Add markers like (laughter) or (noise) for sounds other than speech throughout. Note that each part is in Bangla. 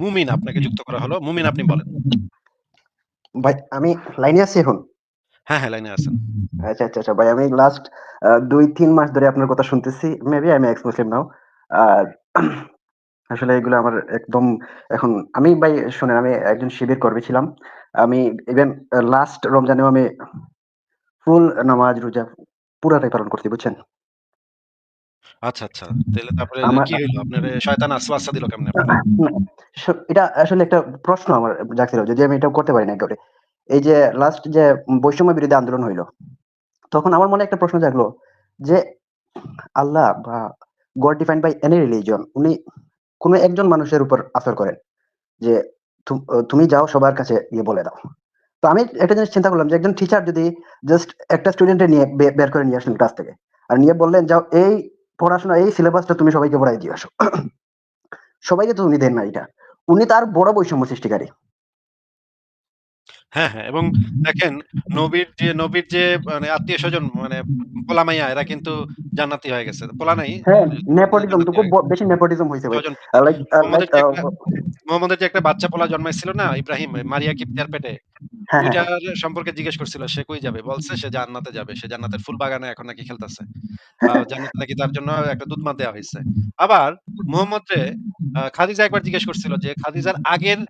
মুমিন আপনাকে যুক্ত করা হলো। মুমিন আপনি বলেন। ভাই আমি লাইনে আছি এখন? হ্যাঁ, হ্যাঁ, লাইনে আছেন। আচ্ছা, আচ্ছা, আচ্ছা। ভাই আমি লাস্ট আ ২-৩ মাস ধরে আপনার কথা শুনতেছি। Maybe I am ex Muslim now. আসলে এগুলো আমার একদম এখন আমি ভাই শোনেন আমি একজন শিবির কর্মী ছিলাম। আমি ইভেন লাস্ট রমজানেও আমি ফুল নামাজ, রোজা পুরাটাই পালন করছি, বুঝছেন? আচ্ছা, আচ্ছা। তাইলে তারপরে আমার কি হইল? আপনারে শয়তান দিল কেমনে আপনারে? স এটা আসলে একটা প্রশ্ন আমার জাগছিল যদি আমি এটাও করতে পারি না একেবারে। এই যে লাস্ট যে বৈষম্য বিরোধী আন্দোলন হইল। তখন আমার মনে একটা প্রশ্ন জাগলো যে আল্লাহ বা God defined by any religion উনি কোন একজন মানুষের উপর আসর করেন। যে তু তুমি যাও সবার কাছে গিয়ে বলে দাও। তো আমি একটা জিনিস চিন্তা করলাম যে একজন টিচার যদি জাস্ট একটা স্টুডেন্টের নিয়ে বে বের করে নিয়ে আসলেন ক্লাস থেকে। আর নিয়ে বললেন যাও এই পড়াশোনা এই সিলেবাসটা তুমি সবাইকে পড়ায় দিয়ে আসো। সবাইকে তো উনি দেন না এটা। উনি তার বড় বৈষম্য সৃষ্টিকারী। হ্যাঁ, হ্যাঁ এবং দেখেন নবীর যে নবীর যে মানে আত্মীয় স্বজন মানে পোলা-মাইয়া এরা কিন্তু জান্নাতি হয়ে গেছে। পোলা নাই হ্যাঁ, নেপোটিজম তো খুব। বেশি নেপোটিজম হইছে ভাই। লাইক মোহাম্মদের যে একটা মোহাম্মদের যে একটা বাচ্চা পোলা জন্মাইছিল না ইব্রাহিম মারিয়া কিপ্তিয়ার পেটে। হ্যাঁ, হ্যাঁ। সম্পর্কে জিজ্ঞেস করছিল সে কই যাবে? বলছে সে জান্নাতে যাবে। সে জান্নাতের ফুল বাগানে এখন নাকি খেলতেছে। নাকি তার জন্য একটা দুধমা দেওয়া হয়েছে আবার মোহাম্মদ রে খাদিজা একবার জিজ্ঞেস করছিল যে খাদিজার আগের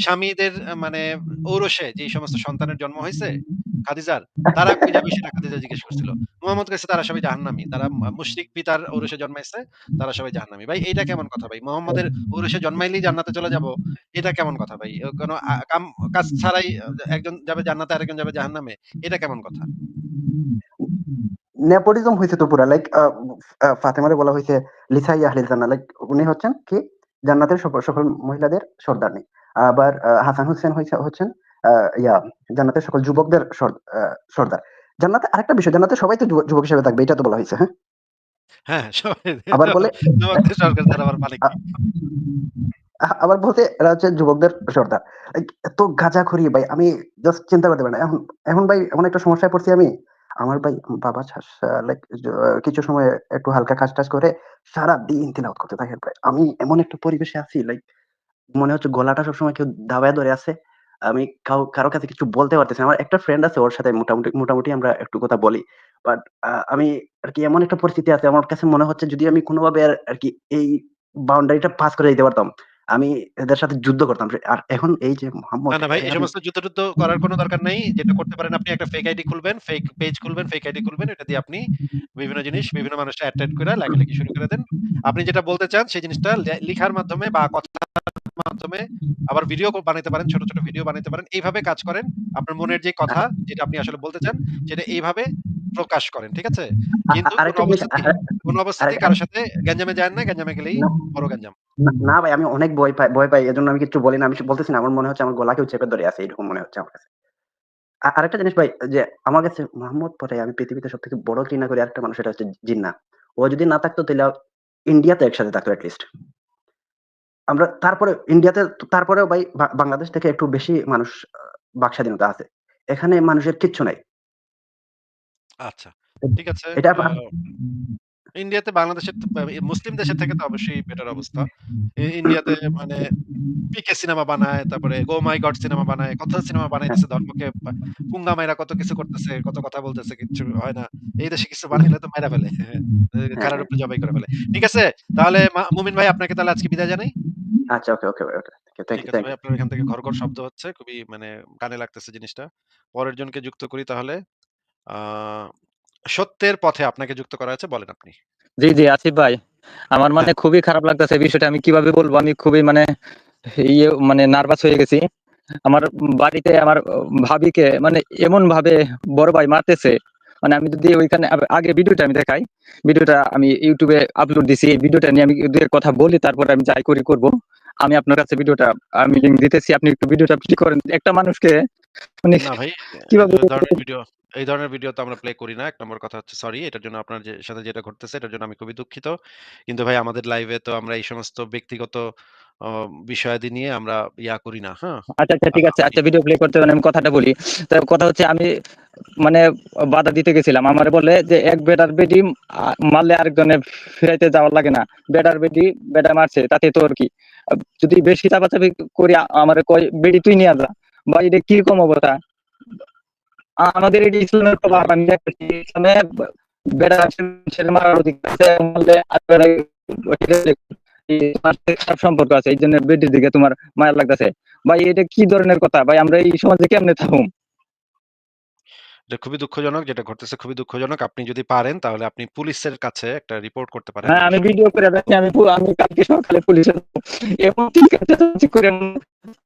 স্বামীদের মানে ঔরসে যে সমস্ত সন্তানের জন্ম হইছে খাদিজার, তারা যাবে সেটা খাদিজা জিজ্ঞেস করছিল। মুহাম্মদ কইছে তারা সবাই জাহান্নামী। তারা মুশরিক পিতার ঔরসে জন্মাইছে, তারা সবাই জাহান্নামী। ভাই এইটা কেমন কথা ভাই? মুহাম্মদের ঔরসে জন্মাইলেই জান্নাতে চলে যাব? এটা কেমন কথা ভাই? কোন কাম কাজ ছাড়াই একজন যাবে জান্নাতে আরেকজন যাবে জাহান্নামে। এটা কেমন কথা? নেপোটিজম হইছে তো পুরা লাইক ফাতেমারে বলা হয়েছে লিসাই আহলিল জান্নাহ লাইক উনি হচ্ছেন কি জান্নাতের সকল, মহিলাদের সর্দারনী। আবার আ হাসান হোসেন হচ্ছেন ইয়া জান্নাতের সকল যুবকদের সর্দার। জান্নাতে আরেকটা বিষয় জান্নাতে সবাই তো যুবক, হিসেবে থাকবে এটা তো বলা হইছে, হ্যাঁ? হ্যাঁ, আবার বলে আবার বলছে এরা হচ্ছে যুবকদের সর্দার। গাঁজাখড়ি ভাই আমি জাস্ট চিন্তা করতে পারি না। এখন, এখন ভাই এমন একটা সমস্যায় পড়ছি আমি। আমার ভাই বাবা লাইক কিছু সময় একটু হালকা কাজ-টাজ করে সারাদিন তিলাওয়াত করতে থাকে ভাই। আমি এমন একটা পরিবেশে আছি লাইক মনে হচ্ছে গলাটা সবসময় কেউ দাবায় ধরে আছে। আমি কাউ কারও কাছে কিছু বলতে পারতেছি না। আমার একটা ফ্রেন্ড আছে ওর সাথে মোটামুটি, মোটামুটি আমরা একটু কথা বলি। বাট আ আমি আরকি এমন একটা পরিস্থিতি আছে আমার কাছে মনে হচ্ছে যদি আমি কোনভাবে আর আরকি এই বাউন্ডারিটা পাস করে দিতে পারতাম, আমি এদের সাথে যুদ্ধ করতাম। আর এখন এই যে মোহাম্মদ না, ভাই এই সমস্ত যুদ্ধ-টুদ্ধ করার কোনো দরকার নাই। যেটা করতে পারেন আপনি একটা ফেক আইডি খুলবেন, ফেক পেজ খুলবেন, ফেক আইডি খুলবেন। এটা দিয়ে আপনি বিভিন্ন জিনিস বিভিন্ন মানুষকে এট্রাক্ট কইরা লেখালেখি শুরু করে দেন। আপনি যেটা বলতে চান সেই জিনিসটা লে লিখার মাধ্যমে বা কথার মাধ্যমে আবার ভিডিও ক বানাইতে পারেন, ছোট, ছোট ভিডিও বানাইতে পারেন। এইভাবে কাজ করেন। আপনার মনের যে কথা যেটা আপনি আসলে বলতে চান সেটা এইভাবে প্রকাশ করেন। ঠিক আছে? কিন্তু কোন আরেকটা জিনিস অবস্থাতেই কোন অবস্থাতেই আরেকটা কারও সাথে গ্যাঞ্জামে যায়েন না। গ্যাঞ্জামে গেলেই বড় গ্যাঞ্জাম। না, ভাই আমি অনেক ভয় পাই ভয় পাই। এজন্য আমি কিচ্ছু বলি না। আমি বলতেছি না। আমার মনে হচ্ছে আমার গলা কেউ চেপে ধরে আছে এরকম মনে হচ্ছে আমার কাছে। আরেকটা জিনিস ভাই যে আমার কাছে মোহাম্মদ পরে আমি পৃথিবীতে সবথেকে বড় ঘৃণা করি আরেকটা মানুষ সেটা হচ্ছে জিন্না ও যদি না থাকতো তাহলে ইন্ডিয়াতে একসাথে থাকতো এট লিস্ট। আমরা তারপরে ইন্ডিয়াতে তারপরেও ভাই বাংলাদেশ থেকে একটু বেশি মানুষ বাক স্বাধীনতা আছে। এখানে মানুষের কিচ্ছু নাই। আচ্ছা। ঠিক আছে। এটা ইন্ডিয়াতে বাংলাদেশের মুসলিম দেশের থেকে তো অবশ্যই বেটার অবস্থা। ইন্ডিয়াতে মানে পিকে সিনেমা বানায়, তারপরে Oh My God সিনেমা বানায়, কত সিনেমা বানাইতেছে ধর্মকে পুঙ্গা মাইরা কত কিছু করতেছে, কত কথা বলতেছে কিছু হয় না। এই দেশে কিছু বানাইলে তো মাইরা ফেলে। (laughs) হ্যাঁ, হ্যাঁ। উপরে জবাই করে ফেলে। ঠিক আছে? তাহলে মুমিন ভাই আপনাকে তাহলে আজকে বিদায় জানাই। আচ্ছা okay, okay okay. Thank you, thank you. আপনার এখান থেকে ঘর, ঘর শব্দ হচ্ছে। খুবই মানে কানে লাগতেছে জিনিসটা। পরের জনকে যুক্ত করি তাহলে। সত্যের পথে আপনাকে যুক্ত করা হয়েছে বলেন আপনি। জি, জি আসিফ ভাই। আমার মানে হ্যাঁ। খুবই খারাপ লাগতেছে বিষয়টা আমি কীভাবে বলব আমি খুবই মানে ইয়ে মানে নার্ভাস হয়ে গেছি। আমার বাড়িতে আমার ভাবিকে মানে এমন ভাবে বড় ভাই মারতেছে। মানে আমি যদি ওইখানে আগে ভিডিওটা আমি দেখাই। ভিডিওটা আমি ইউটিউবে আপলোড দিছি। এই ভিডিওটা নিয়ে আমি ২ কথা বলি তারপরে আমি যাই করি করব। আমি আপনার কাছে ভিডিওটা আমি লিংক দিতেছি। আপনি একটু ভিডিওটা প্লে করেন। একটা মানুষকে মানে (laughs) কীভাবে ভিডিও এই ধরনের ভিডিও তো আমরা প্লে করি না। ১ নম্বর কথা হচ্ছে সরি এটার জন্য আপনার যে সাথে যেটা ঘটতেছে এটার জন্য আমি খুবই দুঃখিত। কিন্তু ভাই আমাদের লাইভে তো আমরা এই সমস্ত ব্যক্তিগত বিষয়াদি নিয়ে আমরা ইয়া করি না, হ্যাঁ? আচ্ছা, আচ্ছা ঠিক আছে। আচ্ছা ভিডিও প্লে করতে আমি কথাটা বলি। তো কথা হচ্ছে আমি মানে বাধা দিতে গেছিলাম আমারে বলে যে এক বেটার বেটি আ মারলে আরেকজনে ফিরাইতে যাওয়া লাগে না। বেটার বেটি বেটা মারছে তাতে তোর কি? যদি বেশি চাপাচাপি করি আমার কয় বেটি তুই নিয়ে যা। বা এটা কীরকম অবস্থা? আ আমাদের এটি ইসলামের প্রভাব আমি ইসলামে বেটা ছেলে মারার অধিকার আছে মারলে সম্পর্ক আছে এই জন্য বেটির দিকে তোমার মায়া লাগতেছে। ভাই এটা কি ধরনের কথা? ভাই আমরা এই সমাজে কেমনে থাকুম? এটা খুবই দুঃখজনক যেটা ঘটতেছে খুবই দুঃখজনক। আপনি যদি পারেন তাহলে আপনি পুলিশের কাছে একটা রিপোর্ট করতে পারেন। হ্যাঁ আমি ভিডিও করে রাখছি আমি আমি কালকে সকালে পুলিশের এমন চিৎকার-চেঁচামেচি করে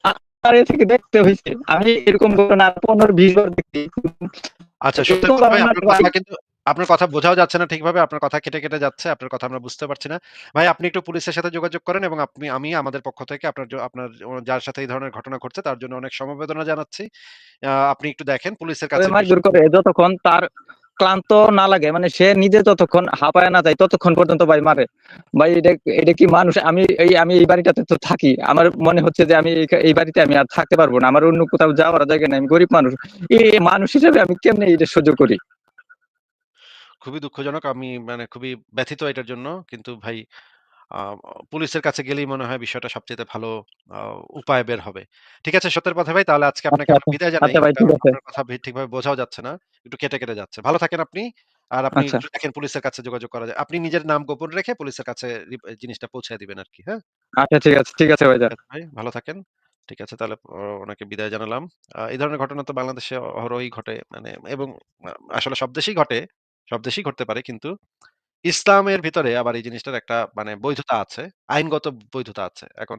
আমার এ থেকে দেখতে হয়েছে আমি এরকম ঘটনা পনেরো বিশ বার দেখছি আচ্ছা সত্যি কথা ভাই আপনার কথা কিন্তু আপনার কথা বোঝাও যাচ্ছে না ঠিকভাবে। আপনার কথা কেটে, কেটে যাচ্ছে। আপনার কথা আমরা বুঝতে পারছি না। ভাই আপনি একটু পুলিশের সাথে যোগাযোগ করেন এবং আপনি আমি আমাদের পক্ষ থেকে আপনার আপনার যার সাথে এই ধরনের ঘটনা ঘটছে তার জন্য অনেক সমবেদনা জানাচ্ছি। আপনি একটু দেখেন পুলিশের কাছে যতক্ষণ তার ক্লান্ত না লাগে মানে সে নিজে যতক্ষণ হাঁপায় না যায় ততক্ষণ পর্যন্ত ভাই মারে ভাই এটা এটা কি মানুষ আমি এই আমি এই বাড়িটাতে তো থাকি আমার মনে হচ্ছে যে আমি এই- এই বাড়িতে আমি আর থাকতে পারব না আমার অন্য কোথাও যাওয়ার জায়গা নেই আমি গরিব মানুষ এই মানুষ হিসেবে আমি কেমনে এটা সহ্য করি খুবই দুঃখজনক। আমি মানে খুবই ব্যথিত এটার জন্য। কিন্তু ভাই আ পুলিশের কাছে গেলেই মনে হয় বিষয়টা সবচাইতে ভালো আ উপায় বের হবে। ঠিক আছে সত্যের পথে ভাই তাহলে আজকে আপনাকে আচ্ছা আচ্ছা বিদায় জানাই। আচ্ছা ভাই ঠিক আছে আপনার কথা ভি ঠিকভাবে বোঝাও যাচ্ছে না। একটু কেটে, কেটে যাচ্ছে। ভালো থাকেন আপনি। আর আপনি আচ্ছা একটু দেখেন পুলিশের কাছে যোগাযোগ করা যায়। আপনি নিজের নাম গোপন রেখে পুলিশের কাছে রিপ জিনিসটা পৌঁছায় দিবেন আরকি। হ্যাঁ? আচ্ছা ঠিক আছে ঠিক আছে ভাই ঠিক আছে ভাই, ভালো থাকেন। ঠিক আছে তাহলে ওনাকে বিদায় জানালাম। আ এই ধরনের ঘটনা তো বাংলাদেশে অহরহই ঘটে মানে এবং আ আসলে সব দেশেই ঘটে। সব দেশেই ঘটতে পারে কিন্তু ইসলামের ভিতরে আবার এই জিনিসটার একটা মানে বৈধতা আছে। আইনগত বৈধতা আছে। এখন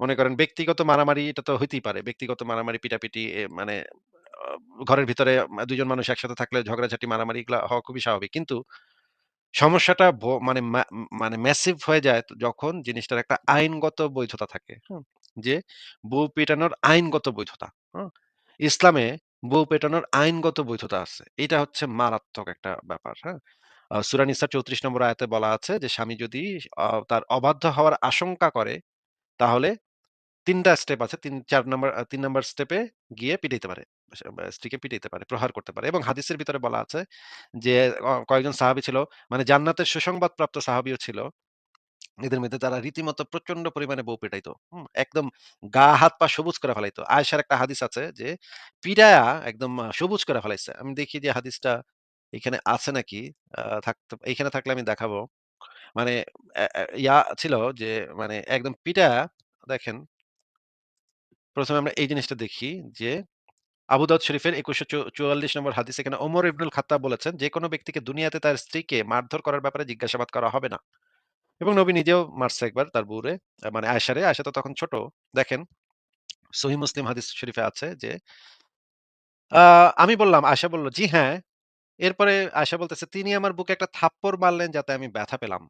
মনে করেন ব্যক্তিগত মারামারি এটা তো হইতেই পারে। ব্যক্তিগত মারামারি, পিটাপিটি মানে ঘরের ভিতরে আ ২ জন মানুষ একসাথে থাকলে ঝগড়াঝাটি, মারামারি এগুলা হওয়া খুবই স্বাভাবিক। কিন্তু সমস্যাটা মানে মানে ম্যাসিভ হয়ে যায় যখন জিনিসটার একটা আইনগত বৈধতা থাকে। যে বউ পেটানোর আইনগত বৈধতা। ইসলামে বউ পেটানোর আইনগত বৈধতা আছে। এটা হচ্ছে মারাত্মক একটা ব্যাপার। হ্যাঁ? আ সূরা নিসার ৩৪ নম্বর আয়াতে বলা আছে যে স্বামী যদি তার অবাধ্য হওয়ার আশঙ্কা করে তাহলে ৩ টা স্টেপ আছে। ৩ ৪ নাম্বার ৩ নাম্বার স্টেপে গিয়ে পিটাইতে পারে। স্ত্রীকে পিটাইতে পারে, প্রহার করতে পারে। এবং হাদিসের ভিতরে বলা আছে যে কয়েকজন সাহাবী ছিল মানে জান্নাতের সুসংবাদপ্রাপ্ত সাহাবীও ছিল। এদের মধ্যে তারা রীতিমতো প্রচণ্ড পরিমাণে বউ পিটাইতো। একদম গা হাত পা সবুজ করে ফেলাইতো। আয়েশার একটা হাদিস আছে যে পিটায়া একদম সবুজ করে ফেলাইছে। আমি দেখি যে হাদিসটা এখানে আছে নাকি? থাকতে এইখানে থাকলে আমি দেখাবো। মানে ইয়া ছিল যে মানে একদম পিটায়া দেখেন ১ম এ আমরা এই জিনিসটা দেখি যে আবু শরীফের ২১৪৪ নম্বর হাদিস এখানে ওমর ইবনুল খাত্তাব বলেছেন, যে কোনো ব্যক্তিকে দুনিয়াতে তার স্ত্রীকে মারধর করার ব্যাপারে জিজ্ঞাসাবাদ করা হবে না।" এবং নবী নিজেও মারছে একবার তার বউরে। মানে আয়েশারে। আয়েশা তো তখন ছোট। দেখেন সহিহ মুসলিম হাদিস শরীফে আছে যে আমি বললাম, আয়েশা বলল, "জি হ্যাঁ।" এরপরে আয়েশা বলতেছে, "তিনি আমার বুকে একটা থাপ্পড় মারলেন যাতে আমি ব্যথা পেলাম।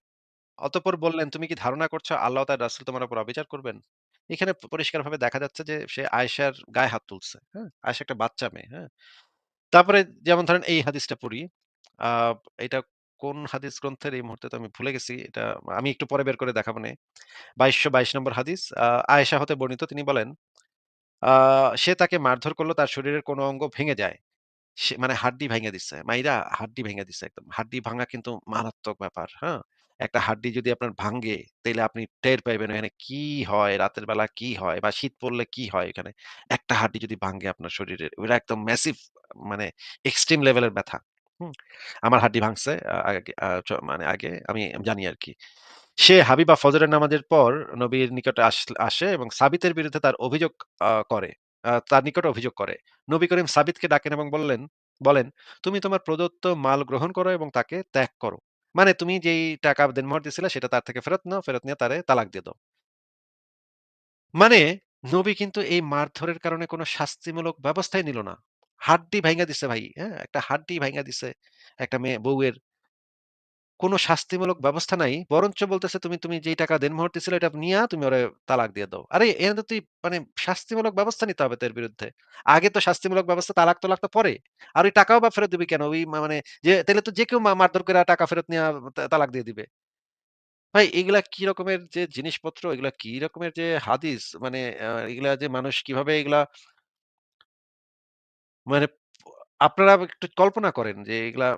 অতঃপর বললেন, তুমি কি ধারণা করছ আল্লাহ তার রাসূল তোমার উপর অবিচার করবেন?" এখানে পরিষ্কারভাবে দেখা যাচ্ছে যে সে আয়েশার গায়ে হাত তুলছে। হ্যাঁ? আয়েশা একটা বাচ্চা মেয়ে। হ্যাঁ? তারপরে যেমন ধরেন এই হাদিসটা পড়ি। এটা কোন হাদিস গ্রন্থের এই মুহূর্তে তো আমি ভুলে গেছি। এটা আমি একটু পরে বের করে দেখাবনে। ২২২২ নম্বর হাদিস। আয়েশা হতে বর্ণিত তিনি বলেন, সে তাকে মারধর করল তার শরীরের কোনো অঙ্গ ভেঙে যায়। সে মানে হাড্ডি ভেঙে দিচ্ছে মাইরা হাড্ডি ভেঙে দিচ্ছে একদম। হাড্ডি ভাঙা কিন্তু মারাত্মক ব্যাপার। হ্যাঁ? একটা হাড্ডি যদি আপনার ভাঙ্গে তাহলে আপনি টের পাইবেন এখানে কি হয়, রাতের বেলা কি হয় বা শীত পড়লে কি হয় এখানে। একটা হাড্ডি যদি ভাঙ্গে আপনার শরীরের ওটা একদম ম্যাসিভ মানে এক্সট্রিম লেভেলের ব্যথা। আমার হাড্ডি ভাঙছে মানে আগে আমি জানি আরকি। সে হাবিবা ফজরের নামাজের পর নবীর নিকটে আস এবং সাবিতের বিরুদ্ধে তার অভিযোগ করে। তার নিকটে অভিযোগ করে। নবী করিম সাবিতকে ডাকেন এবং বললেন বলেন, "তুমি তোমার প্রদত্ত মাল গ্রহণ করো এবং তাকে ত্যাগ করো।" মানে তুমি যেই টাকা দেনমোহর দিছিলা সেটা তার থেকে ফেরত নাও, ফেরত নিয়ে তারে তালাক দিয়ে দাও। মানে নবী কিন্তু এই মারধরের কারণে কোন শাস্তিমূলক ব্যবস্থাই নিল না। হাড্ডি ভাইঙা দিছে ভাই, হ্যাঁ? একটা হাড্ডি ভাইঙা দিছে একটা মেয়ে বউয়ের। কোন শাস্তিমূলক ব্যবস্থা নাই। বরঞ্চ বলতেছে তুমি, তুমি যেই টাকা দেনমোহর দিছিলা এটা নিয়া তুমি ওরে তালাক দিয়ে দাও। আরে এখানে তো তুই মানে শাস্তিমূলক ব্যবস্থা নিতে হবে তো এর বিরুদ্ধে। আগে তো শাস্তিমূলক ব্যবস্থা তালাক-টালাক তো পরে। আর ওই টাকাও বা ফেরত দিবি কেন? ওই মানে যে তাহলে তো যে কেউ মারধর করে টাকা ফেরত নেয়া তালাক দিয়ে দিবে। ভাই এগুলা কি রকমের যে জিনিসপত্র, এগুলা কি রকমের যে হাদিস মানে এগুলা যে মানুষ কীভাবে এগুলা মানে আপনারা একটু কল্পনা করেন যে এগুলা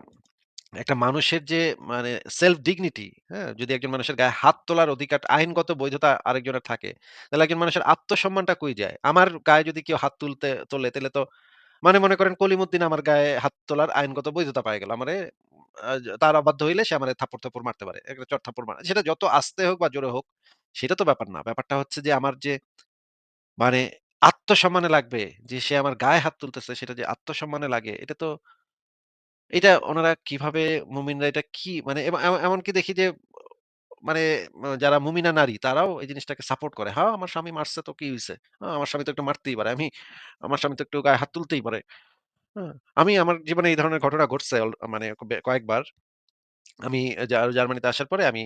একটা মানুষের যে মানে সেলফ ডিগনিটি, হ্যাঁ? যদি একজন মানুষের গায়ে হাত তোলার অধিকার আইনগত বৈধতা আরেকজনের থাকে, তাহলে একজন মানুষের আত্মসম্মানটা কই যায়? আমার গায়ে যদি কেউ হাত তুলতে তোলে তাহলে তো মানে মনে করেন কলিমুদ্দিন আমার গায়ে হাত তোলার আইনগত বৈধতা পায় গেল। আমারে তার অবাধ্য হইলে সে আমারে থাপ্পড়-থাপ্পড় মারতে পারে। একটা চড় থাপ্পড় মারা। সেটা যত আস্তে হোক বা জোরে হোক, সেটা তো ব্যাপার না। ব্যাপারটা হচ্ছে যে আমার যে মানে আত্মসম্মানে লাগবে যে সে আমার গায়ে হাত তুলতেছে সেটা যে আত্মসম্মানে লাগে এটা তো এটা ওনারা কীভাবে মুমিনরা এটা কি মানে এম এম এমনকি দেখি যে মানে যারা মুমিনা নারী তারাও এই জিনিসটাকে সাপোর্ট করে। "হ্যাঁ, আমার স্বামী মারছে তো কি হয়েছে হ্যাঁ, আমার স্বামী তো একটু মারতেই পারে। আমি আমার স্বামী তো একটু গায়ে হাত তুলতেই পারে।" হ্যাঁ? আমি আমার জীবনে এই ধরনের ঘটনা ঘটছে মানে কয়েকবার। আমি জার্মানিতে আসার পরে আমি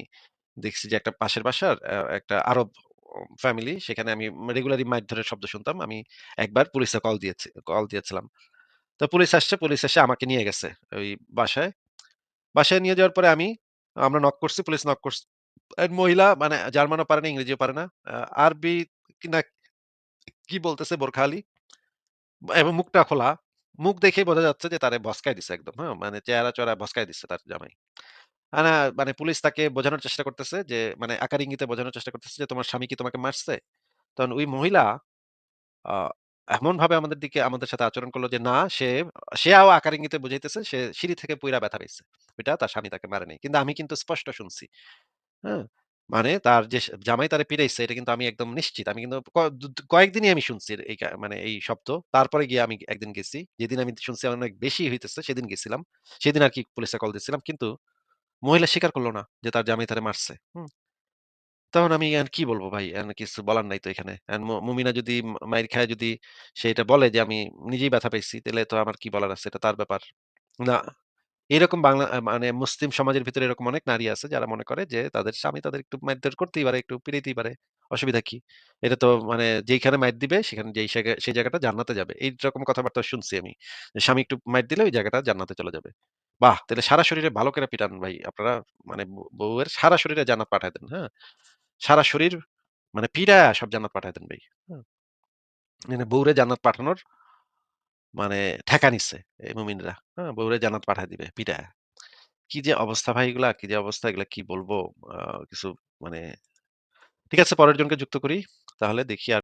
দেখছি যে একটা পাশের বাসার একটা আরব ফ্যামিলি সেখানে আমি রেগুলারলি মারধরের শব্দ শুনতাম। আমি একবার পুলিশে কল দিয়েছি কল দিয়েছিলাম। তো পুলিশ আসছে, পুলিশ এসে আমাকে নিয়ে গেছে ওই বাসায়। বাসায় নিয়ে যাওয়ার পরে আমি আমরা নক করছি, পুলিশ নক করছে। মহিলা মানে জার্মানও পারে না, ইংরেজিও পারে না। আরবি কিনা কি বলতেছে বোরখালি এবং মুখটা খোলা। মুখ দেখেই বোঝা যাচ্ছে যে তারে ভসকায় দিছে একদম, হ্যাঁ? মানে চেহারা-চেহারা ভসকায় দিচ্ছে তার জামাই। আ না মানে পুলিশ তাকে বোঝানোর চেষ্টা করতেছে যে মানে আকার ইঙ্গিতে বোঝানোর চেষ্টা করতেছে যে, "তোমার স্বামী কি তোমাকে মারছে?" তখন ওই মহিলা আ এমনভাবে আমাদের দিকে আমাদের সাথে আচরণ করল যে না সে সেও আকার ইঙ্গিতে বুঝাইতেছে সে সিঁড়ি থেকে পইড়া ব্যথা পাইছে। ওইটা তার স্বামী তাকে মারে নাই। কিন্তু আমি কিন্তু স্পষ্ট শুনছি। হ্যাঁ? মানে তার যে স জামাই তারে পিটাইছে এটা কিন্তু আমি একদম নিশ্চিত। আমি কিন্তু ক কয়েকদিনই আমি শুনছি এই কা মানে এই শব্দ। তারপরে গিয়ে আমি একদিন গেছি। যেদিন আমি শুনছি অনেক বেশি হইতেছে সেদিন গেছিলাম। সেদিন আরকি পুলিশে কল দিছিলাম। কিন্তু মহিলা স্বীকার করল না যে তার জামাই তারে মারছে। তখন আমি কি বলব ভাই? কিছু বলার নাই তো এখানে। মুমিনা যদি মা মাইর খায় যদি সে এটা বলে যে আমি নিজেই ব্যথা পাইছি, তাইলে তো আমার কি বলার আছে? এটা তার ব্যাপার। না, এরকম বাংলা মানে মুসলিম সমাজের ভিতরে এরকম অনেক নারী আছে যারা মনে করে যে তাদের স্বামী তাদের একটু মারধর করতেই পারে, একটু পিটাইতেই পারে। অসুবিধা কি? এটা তো মানে যেইখানে মাইর দিবে সেখানে যেই সেই জায়গাটা জান্নাতে যাবে। এইরকম কথাবার্তা শুনছি আমি। স্বামী একটু মাইর দিলে ওই জায়গাটা জান্নাতে চলে যাবে। বাহ! তাহলে সারা শরীরে ভালো করে পিটান ভাই। আপনারা মানে বউয়ের সারা শরীরে জান্নাত পাঠায় দেন, হ্যাঁ? সারা শরীর মানে পিডায়া সব জান্নাত পাঠায় দেন ভাই। হুম? মানে বউরে জান্নাত পাঠানোর মানে ঠেকা নিচ্ছে এই মুমিনরা। হ্যাঁ? বউরে জান্নাত পাঠায় দিবে পিডায়া। কি যে অবস্থা ভাই এগুলা, কি যে অবস্থা এগুলা কি বলব? কিছু মানে ঠিক আছে পরের জনকে যুক্ত করি। তাহলে দেখি আর